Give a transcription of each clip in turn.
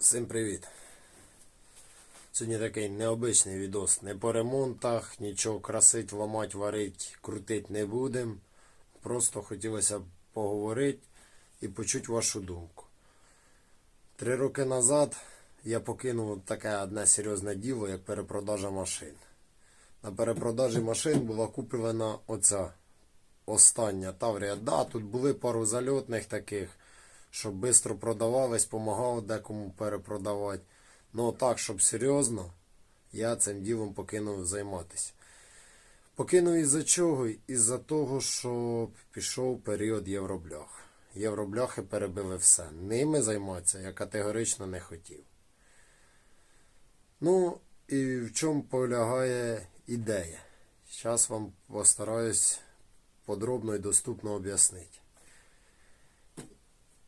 Всім привіт! Сьогодні такий необичний відос. Не по ремонтах, нічого красить, ламать, варить, крутить не будемо. Просто хотілося поговорити і почути вашу думку. Три роки назад я покинув таке одне серйозне діло, як перепродажа машин. На перепродажі машин була куплена оця остання Таврія. Да, тут були пару зальотних таких, щоб швидко продавались, допомагав декому перепродавати. Ну так, щоб серйозно, я цим ділом покинув займатися. Покинув із-за чого? Із-за того, що пішов період євроблях. Євробляхи перебили все. Ними займатися я категорично не хотів. Ну, і в чому полягає ідея? Зараз вам постараюсь подробно і доступно об'яснити.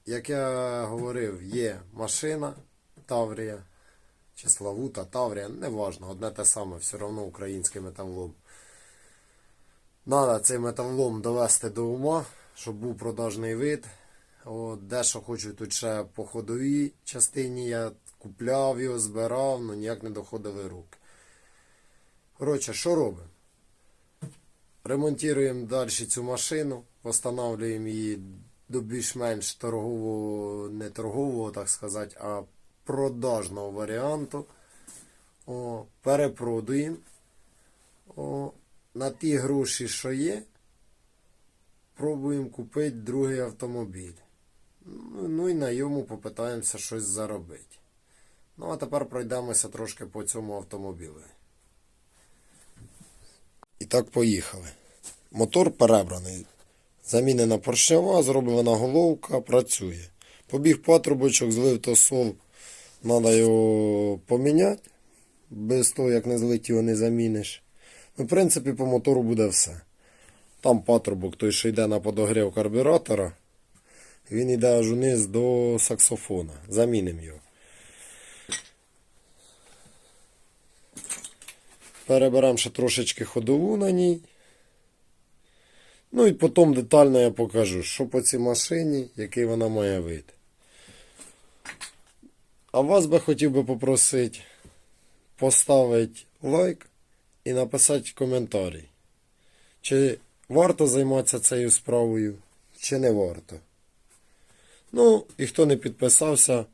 Як я говорив, є машина Таврія, чи Славута, Таврія, неважно, одне те саме, все одно український металолом. Надо цей металолом довести до ума, щоб був продажний вид. От, дещо хочу тут ще по ходовій частині. Я купляв його, збирав, але ніяк не доходили руки. Коротше, що робимо? Ремонтуємо далі цю машину, встановлюємо її до більш-менш торгового, не торгового, так сказати, а продажного варіанту. О, перепродуємо. О, на ті гроші, що є, пробуємо купити другий автомобіль. Ну, ну і на йому попитаємося щось заробити. Ну, а тепер пройдемося трошки по цьому автомобілю. І так поїхали. Мотор перебраний. Замінена поршнява, зроблена головка, працює. Побіг патрубочок, злив тосол. Треба його поміняти. Без того, як не злить його не заміниш. Ну, в принципі, по мотору буде все. Там патрубок, той, що йде на подогрів карбюратора, він йде аж униз до саксофона. Замінимо його. Переберемо ще трошечки ходову на ній. Ну і потім детально я покажу, що по цій машині, який вона має вид. А вас би хотів би попросити поставити лайк і написати коментарі. Чи варто займатися цією справою, чи не варто. Ну, і хто не підписався,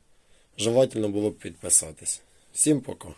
желательно було б підписатись. Всім пока.